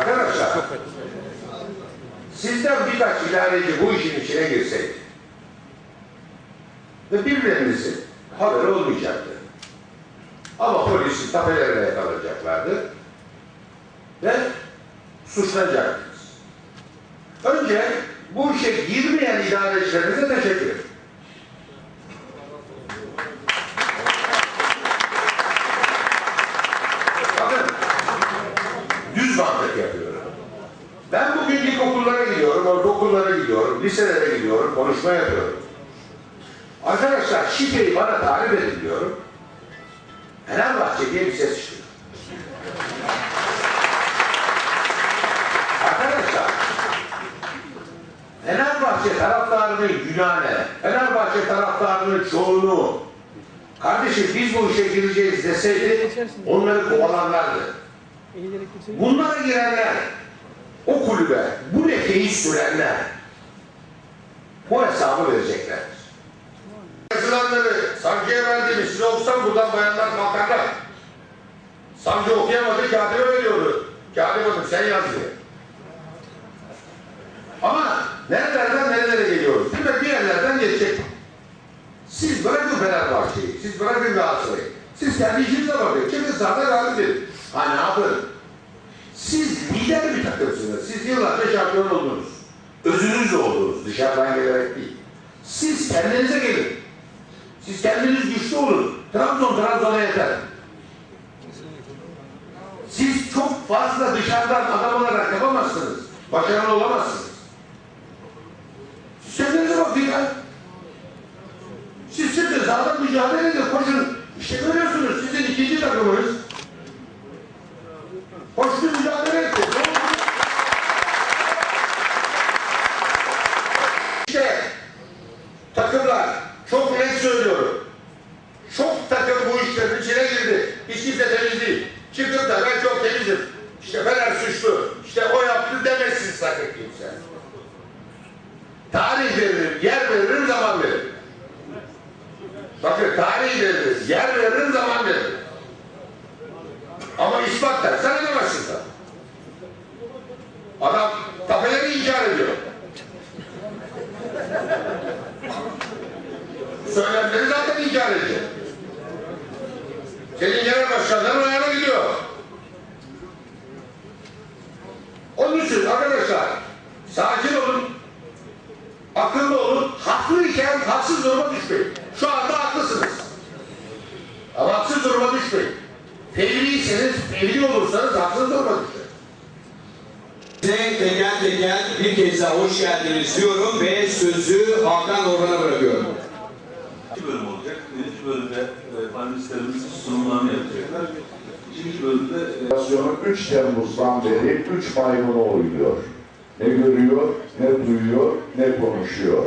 Arkadaşlar, sizden birkaç idareci bu işin içine girseydi ve birilerinizin haberi olmayacaktı. Ama polisin tapelerine yakalanacaklardı ve suçlanacaktınız. Önce bu işe girmeyen idarecilerinize teşekkür ederim. Bakın, düz mantık yapıyorum. Ben bugün ilkokullara ortaokullara gidiyorum, liselere gidiyorum, konuşma yapıyorum. Arkadaşlar şifreyi bana tarif edin diyorum. Fenerbahçe diye bir ses çıkıyor. Arkadaşlar, Fenerbahçe taraftarının günahı ne? Fenerbahçe taraftarının çoğunu kardeşim biz bu işe gireceğiz deseydi onları kovalarlardı. Bunlara girenler, o kulübe bu lekeyi sürenler bu hesabı verecekler. Yazılanları savcıya verdiğimiz size okusam buradan bayanlar kalkarlar. Savcı okuyamadı, katibe veriyordu. Katip hanım sen yaz diye. Ama nerelerden nerelere geliyoruz? Mi? Bir yerlerden geçecek. Siz bırakın Fenerbahçe'yi, siz bırakın Galatasaray'ı. Siz kendi işinize bakın. Çıkın sahada galip edin. Ha ne yapın? Siz lider bir takımsınız. Siz yıllarca şampiyon oldunuz. Özünüzle oldunuz. Dışarıdan gelerek değil. Siz kendinize gelin. Siz kendiniz güçlü olun. Trabzon Trabzon'a yeter. Siz çok fazla dışarıdan adam olarak yapamazsınız. Başarılı olamazsınız. Siz kendinize bakın ya. Siz çıkın sahada mücadele edin, koşun. İşte görüyorsunuz sizin ikinci takımınız. Koştu mücadele etti. İşte takımlar çok net söylüyorum. Çok takım bu işlerin içine girdi. Hiç kimse temiz değil. Çıkıp da ben çok temizim. İşte Fener suçlu. İşte o yaptı demesin sakın kimse. Tarih veririm, yer veririm, zaman veririm. Bakın tarih veririz, yer veririm, zaman veririm. Ama ispat dersen edemezsin tabii. Adam tapeleri inkar ediyor. Söylemleri zaten inkar ediyor. Senin genel başkanların ayağına gidiyor. Onun için arkadaşlar sakin olun, akıllı olun, haklıyken haksız duruma düşmeyin. Şu anda haklısınız. Ama haksız duruma düşmeyin. Fevriyseniz, fevri olursanız haksız duruma düşer. Size teker teker bir kez daha hoş geldiniz diyorum ve sözü Hakan Orhan'a bırakıyorum. İki bölüm olacak. Birinci bölümde e, panelistlerimiz sunumlarını yapacaklar. İkinci bölümde e, Operasyonu 3 Temmuz'dan beri 3 maymunu oynuyor. Ne görüyor, ne duyuyor, ne konuşuyor.